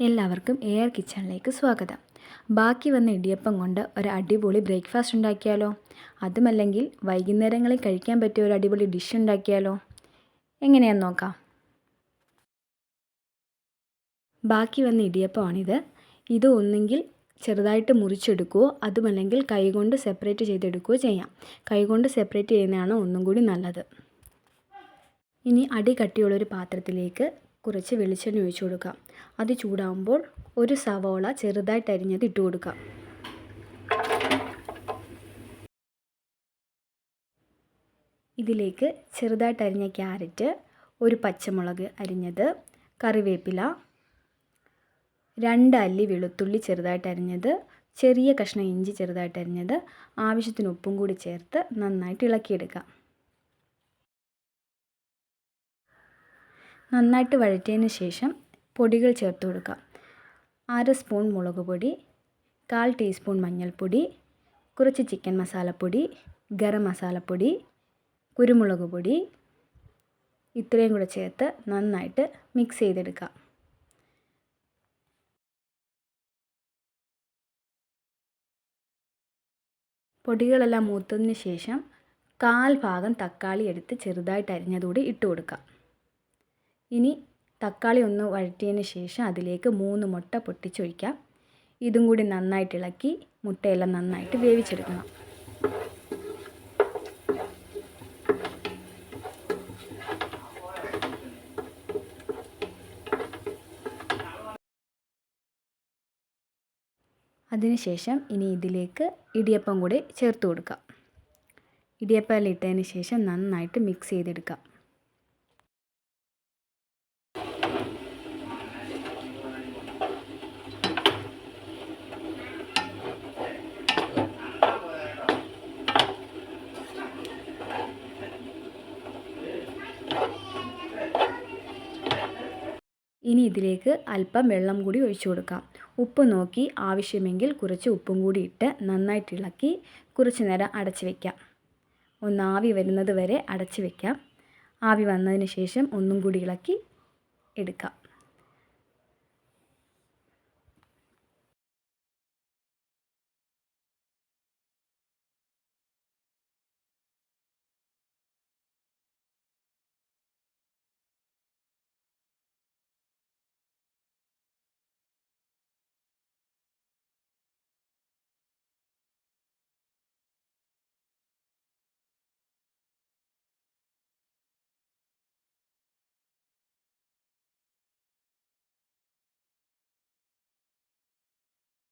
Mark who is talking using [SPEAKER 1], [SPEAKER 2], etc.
[SPEAKER 1] എല്ലാവർക്കും എയർ കിച്ചണിലേക്ക് സ്വാഗതം. ബാക്കി വന്ന ഇടിയപ്പം കൊണ്ട് ഒരു അടിപൊളി ബ്രേക്ക്ഫാസ്റ്റ് ഉണ്ടാക്കിയാലോ? അതുമല്ലെങ്കിൽ വൈകുന്നേരങ്ങളിൽ കഴിക്കാൻ പറ്റിയ ഒരു അടിപൊളി ഡിഷ് ഉണ്ടാക്കിയാലോ? എങ്ങനെയാന്ന് നോക്കാം. ബാക്കി വന്ന ഇടിയപ്പമാണിത്. ഇത് ഒന്നെങ്കിൽ ചെറുതായിട്ട് മുറിച്ചെടുക്കുകയോ അതുമല്ലെങ്കിൽ കൈകൊണ്ട് സെപ്പറേറ്റ് ചെയ്തെടുക്കുകയോ ചെയ്യാം. കൈകൊണ്ട് സെപ്പറേറ്റ് ചെയ്യുന്നതാണ് ഒന്നും കൂടി നല്ലത്. ഇനി അടി കട്ടിയുള്ളൊരു പാത്രത്തിലേക്ക് കുറച്ച് വെളിച്ചെണ്ണ ഒഴിച്ചു കൊടുക്കാം. അത് ചൂടാകുമ്പോൾ ഒരു സവോള ചെറുതായിട്ട് അരിഞ്ഞത് ഇട്ട് കൊടുക്കാം. ഇതിലേക്ക് ചെറുതായിട്ട് അരിഞ്ഞ ക്യാരറ്റ് ഒരു പച്ചമുളക് അരിഞ്ഞത് കറിവേപ്പില രണ്ട് അല്ലി വെളുത്തുള്ളി ചെറുതായിട്ട് അരിഞ്ഞത് ചെറിയ കഷ്ണം ഇഞ്ചി ചെറുതായിട്ട് അരിഞ്ഞത് ആവശ്യത്തിന് ഉപ്പും കൂടി ചേർത്ത് നന്നായിട്ട് ഇളക്കിയെടുക്കാം. നന്നായിട്ട് വഴറ്റിയതിന് ശേഷം പൊടികൾ ചേർത്ത് കൊടുക്കാം അര സ്പൂൺ മുളക് പൊടി കാൽ ടീസ്പൂൺ മഞ്ഞൾപ്പൊടി കുറച്ച് ചിക്കൻ മസാലപ്പൊടി ഗരം മസാലപ്പൊടി കുരുമുളക് പൊടി ഇത്രയും കൂടെ ചേർത്ത് നന്നായിട്ട് മിക്സ് ചെയ്തെടുക്കാം പൊടികളെല്ലാം മൂത്തതിന് ശേഷം കാൽ ഭാഗം തക്കാളി എടുത്ത് ചെറുതായിട്ട് അരിഞ്ഞതുകൂടി ഇട്ട് കൊടുക്കാം ഇനി തക്കാളി ഒന്ന് വഴറ്റിയതിന് ശേഷം അതിലേക്ക് മൂന്ന് മുട്ട പൊട്ടിച്ചൊഴിക്കാം. ഇതും കൂടി നന്നായിട്ട് ഇളക്കി മുട്ടയെല്ലാം നന്നായിട്ട് വേവിച്ചെടുക്കണം. അതിനുശേഷം ഇനി ഇതിലേക്ക് ഇടിയപ്പം കൂടി ചേർത്ത് കൊടുക്കാം. ഇടിയപ്പം ഇട്ടതിന് ശേഷം നന്നായിട്ട് മിക്സ് ചെയ്തെടുക്കാം. ഇനി ഇതിലേക്ക് അല്പം വെള്ളം കൂടി ഒഴിച്ചു കൊടുക്കാം. ഉപ്പ് നോക്കി ആവശ്യമെങ്കിൽ കുറച്ച് ഉപ്പും കൂടി ഇട്ട് നന്നായിട്ട് ഇളക്കി കുറച്ച് നേരം അടച്ചു വയ്ക്കാം ഒന്ന് ആവി വരുന്നത് വരെ അടച്ചു വയ്ക്കാം ആവി വന്നതിന് ശേഷം ഒന്നും കൂടി ഇളക്കി എടുക്കാം.